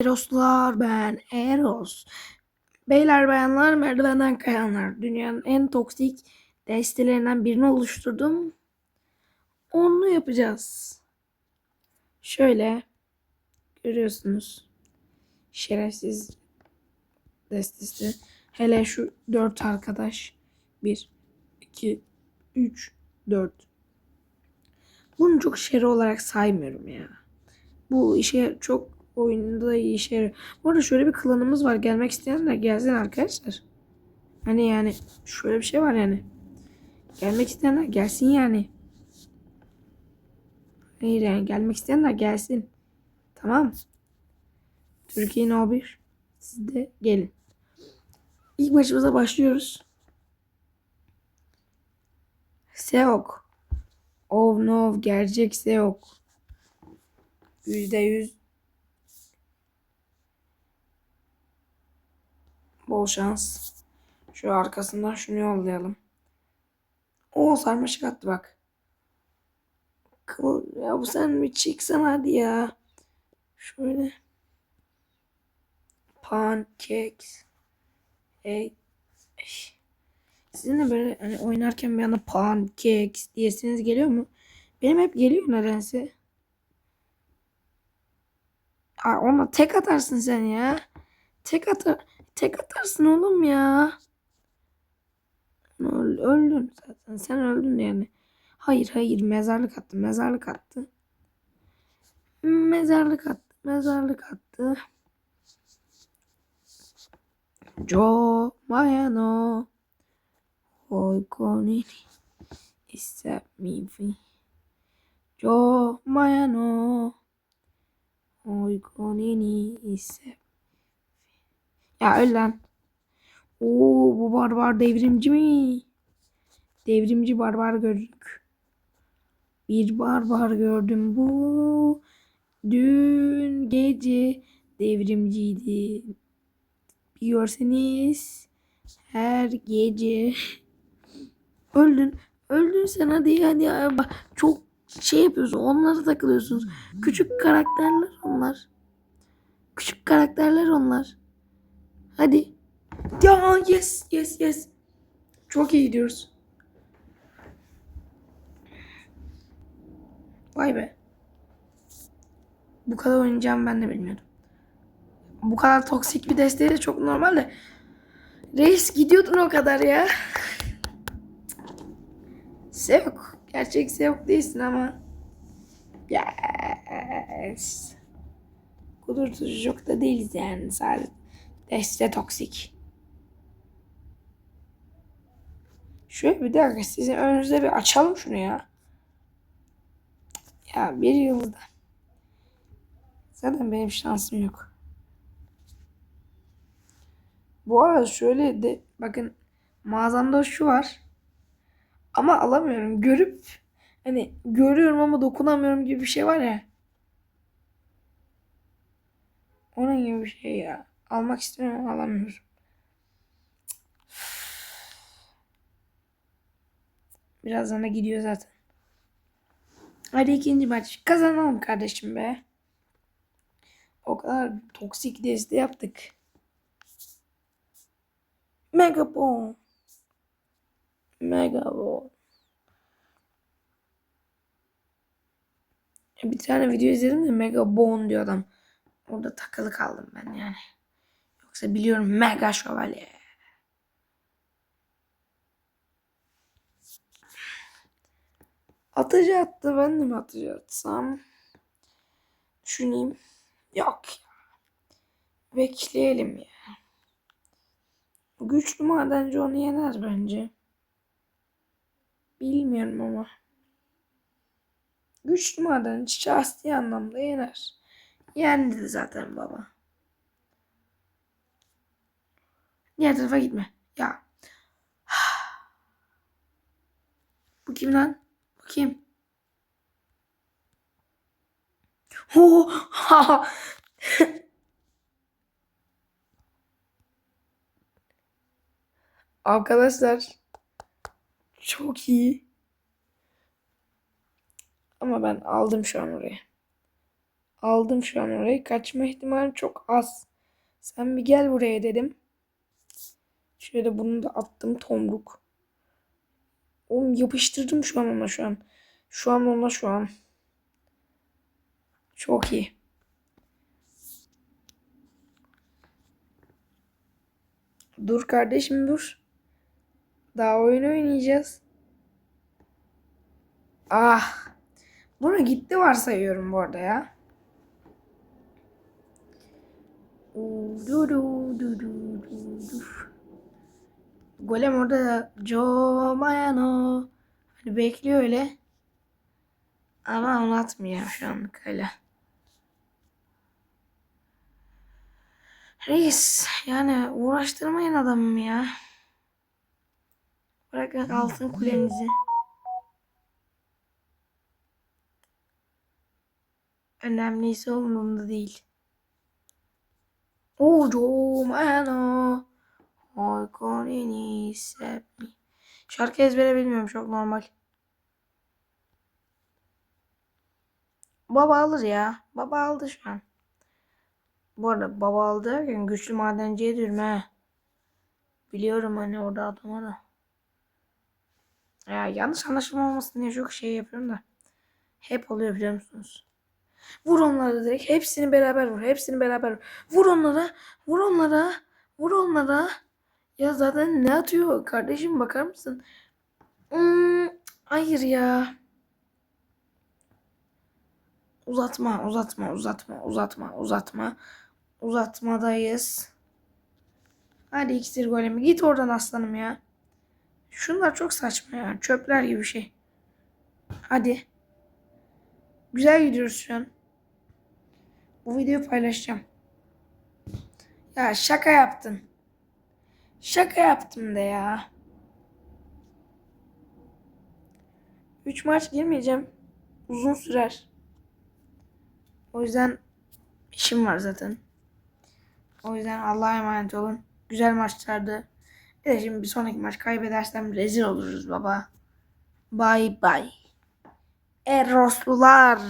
Eroslar ben Eros. Beyler bayanlar merdivenden kayanlar. Dünyanın en toksik destelerinden birini oluşturdum. Onu yapacağız. Şöyle görüyorsunuz. Şerefsiz destesi. Hele şu dört arkadaş. Bir, iki, üç, dört. Bunu çok şeri olarak saymıyorum ya. Bu işe çok oyunda iyi işe yarıyor. Bu arada şöyle bir klanımız var. Gelmek isteyenler gelsin arkadaşlar. Hani yani şöyle bir şey var yani. Gelmek isteyenler gelsin yani. Hayır yani gelmek isteyenler gelsin. Tamam. Türkiye no 1. Siz de gelin. İlk maçımıza başlıyoruz. Seok. Oh no gerçek Seok. Yüzde yüz Bol şans. Şu arkasından şunu yollayalım. O sarmaşık attı bak. Kıvıl, ya bu sen bir çıksana hadi ya. Şöyle. Pancakes. Ey. Sizin de böyle hani oynarken bir anda pancakes diyesiniz geliyor mu? Benim hep geliyor nedense. Aa, ona tek atarsın sen ya. Tek atar. Tek atarsın oğlum ya. Öl, öldün zaten. Sen öldün yani. Hayır hayır mezarlık attı. Mezarlık attı. Mezarlık attı. Mezarlık attı. Jo Mayano. Hoy konini. İster mi fi. Jo Mayano. Hoy konini ister. Ya öl lan. Oo bu barbar devrimci mi? Devrimci barbar gördük. Bir barbar gördüm bu. Dün gece devrimciydi. Biliyorsanız her gece öldün. Öldün sen hadi hadi. Bak, çok şey yapıyorsun. Onlara takılıyorsunuz. Küçük karakterler onlar. Küçük karakterler onlar. Hadi. Ya yes yes yes. Çok iyi gidiyoruz. Vay be. Bu kadar oynayacağımı ben de bilmiyordum. Bu kadar toksik bir desteği de çok normal de. Reis gidiyordun o kadar ya. Sevk. Gerçek sevk değilsin ama. Yes. Kudurtucu çok da değiliz yani sadece. Deste toksik. Şöyle bir dakika sizin önünüzde bir açalım şunu ya. Ya bir yılda. Zaten benim şansım yok. Bu arada şöyle de bakın mağazamda şu var. Ama alamıyorum. Görüp hani görüyorum ama dokunamıyorum gibi bir şey var ya. Onun gibi bir şey ya. Almak istiyorum ama alamıyorum. Birazdan da gidiyor zaten. Hadi ikinci maç. Kazanalım kardeşim be. O kadar toksik deste yaptık. Megabon. Megabon. Bir tane video izledim de Megabon diyor adam. Orada takılı kaldım ben yani. Yoksa biliyorum mega şövalye. Atıcı attı ben de mi atıcı atsam? Düşüneyim. Yok. Bekleyelim ya. Güçlü madenci onu yener bence. Bilmiyorum ama. Güçlü madenci şahsi anlamda yener. Yendi zaten baba. Diğer tarafa gitme. Ya. Bu kim lan? Bu kim? Ho! Arkadaşlar çok iyi. Ama ben aldım şu an oraya. Aldım şu an orayı. Kaçma ihtimalim çok az. Sen bir gel buraya dedim. Şöyle bunu da attım tomruk. Oğlum yapıştırdım şu an ona şu an. Şu an ona şu an. Çok iyi. Dur kardeşim dur. Daha oyun oynayacağız. Ah. Bunu gitti varsayıyorum bu arada ya. Du du du du du du. Golem orada Joe Mayano. Hani bekliyor öyle. Ama onu atmıyor şu anlık öyle. Reis yani uğraştırmayın adamım ya. Bırakın altın kulenizi. Önemliyse umurumda değil. Ojo mano. Oikonini sepmi. Şarkı ezbere bilmiyorum çok normal. Baba alır ya. Baba aldı şu an. Bu arada baba aldı derken güçlü madenciye diyorum he. Biliyorum hani orada adama da. Ya yanlış anlaşılma olmasın diye çok şey yapıyorum da. Hep oluyor biliyor musunuz? Vur onları direkt. Hepsini beraber vur. Hepsini beraber vur. Vur onlara. Vur onlara. Vur onlara. Ya zaten ne atıyor kardeşim bakar mısın? Hmm, hayır ya. Uzatma, uzatma, uzatma, uzatma, uzatma. Uzatmadayız. Hadi iksir golemi. Git oradan aslanım ya. Şunlar çok saçma ya. Çöpler gibi şey. Hadi. Güzel gidiyoruz şu an. Bu videoyu paylaşacağım. Ya şaka yaptın. Şaka yaptım de ya. 3 maç girmeyeceğim. Uzun sürer. O yüzden işim var zaten. O yüzden Allah'a emanet olun. Güzel maçlardı. Bir de şimdi bir sonraki maç kaybedersem rezil oluruz baba. Bye bye. Eroslular.